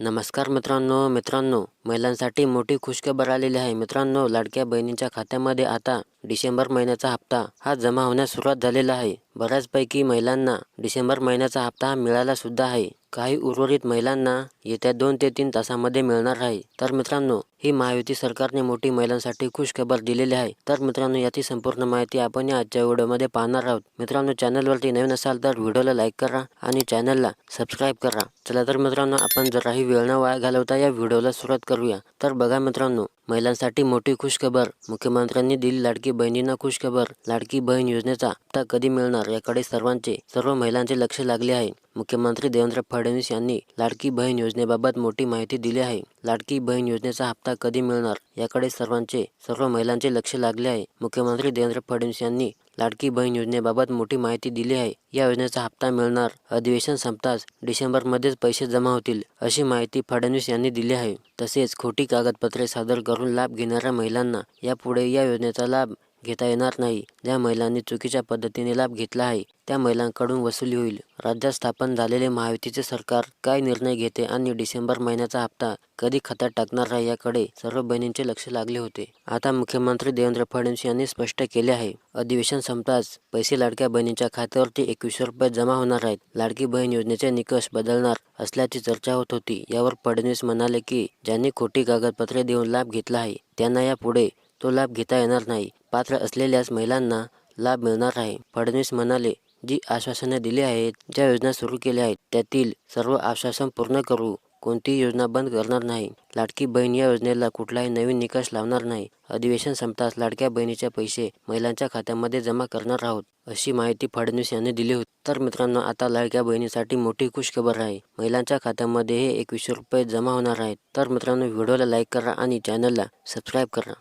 नमस्कार मित्रांनो मित्रांनो महिलांसाठी मोठी खुशखबर आलेली आहे. मित्रांनो लाडक्या बहिणींच्या खात्यामध्ये आता डिसेंबर महिन्याचा हप्ता हा जमा होण्यास सुरुवात झालेला आहे. बऱ्याचपैकी महिलांना डिसेंबर महिन्याचा हप्ता हा मिळाला सुद्धा आहे. काही उर्वरित महिलांना येत्या दोन ते तीन तासामध्ये मिळणार आहे. तर मित्रांनो ही महायुती सरकारने मोठी महिलांसाठी खुशखबर दिलेली आहे. तर मित्रांनो याची संपूर्ण माहिती आपण या आजच्या व्हिडिओमध्ये पाहणार आहोत. मित्रांनो चॅनलवरती नवीन असाल तर व्हिडिओला लाईक करा आणि चॅनलला सबस्क्राईब करा. चला तर मित्रांनो आपण जराही वेळ न वाया घालवता या व्हिडिओला सुरुवात करूया. तर बघा मित्रांनो महिलांसाठी मोठी खुशखबर. मुख्यमंत्र्यांनी दिली लाडकी बहिणींना खुशखबर. लाडकी बहीण योजनेचा हप्ता कधी मिळणार याकडे सर्वांचे सर्व महिलांचे लक्ष लागले आहे. मुख्यमंत्री देवेंद्र फडणवीस यांनी लाडकी बहीण योजनेबाबत मोठी माहिती दिली आहे. लाडकी बहीण योजनेचा हप्ता कधी मिळणार याकडे सर्वांचे सर्व महिलांचे लक्ष लागले आहे. मुख्यमंत्री देवेंद्र फडणवीस यांनी लाडकी बहीण योजनेबाबत मोठी माहिती दिली आहे. या योजनेचा हप्ता मिळणार. अधिवेशन संपताच डिसेंबरमध्येच पैसे जमा होतील अशी माहिती फडणवीस यांनी दिली आहे. तसेच खोटी कागदपत्रे सादर करून लाभ घेणाऱ्या महिलांना यापुढे या योजनेचा लाभ घेता येणार नाही. ज्या महिलांनी चुकीच्या पद्धतीने लाभ घेतला आहे त्या महिलांकडून वसुली होईल. राज्यात स्थापन झालेले महायुतीचे सरकार काय निर्णय घेते आणि डिसेंबर महिन्याचा हप्ता कधी खात्यात टाकणार आहे याकडे सर्व बहिणींचे लक्ष लागले होते. आता मुख्यमंत्री देवेंद्र फडणवीस यांनी स्पष्ट केले आहे अधिवेशन संपताच पैसे लाडक्या बहिणींच्या खात्यावरती एकवीसशे रुपये जमा होणार आहेत. लाडकी बहीण योजनेचे निकष बदलणार असल्याची चर्चा होत होती. यावर फडणवीस म्हणाले की ज्यांनी खोटी कागदपत्रे देऊन लाभ घेतला आहे त्यांना यापुढे तो लाभ घेता येणार नाही. पात्र असलेल्याच महिलांना लाभ मिळणार आहे. फडणवीस म्हणाले जी आश्वासने दिली आहेत ज्या योजना सुरू केल्या आहेत त्यातील सर्व आश्वासन पूर्ण करू. कोणतीही योजना बंद करणार नाही. लाडकी बहीण या योजनेला कुठलाही नवीन निकष लावणार नाही. अधिवेशन संपताच लाडक्या बहिणीचे पैसे महिलांच्या खात्यामध्ये जमा करणार आहोत अशी माहिती फडणवीस यांनी दिली होती. तर मित्रांनो आता लाडक्या बहिणीसाठी मोठी खुशखबर आहे. महिलांच्या खात्यामध्ये हे एकवीसशे रुपये जमा होणार आहेत. तर मित्रांनो व्हिडिओला लाईक करा आणि चॅनलला सबस्क्राईब करा.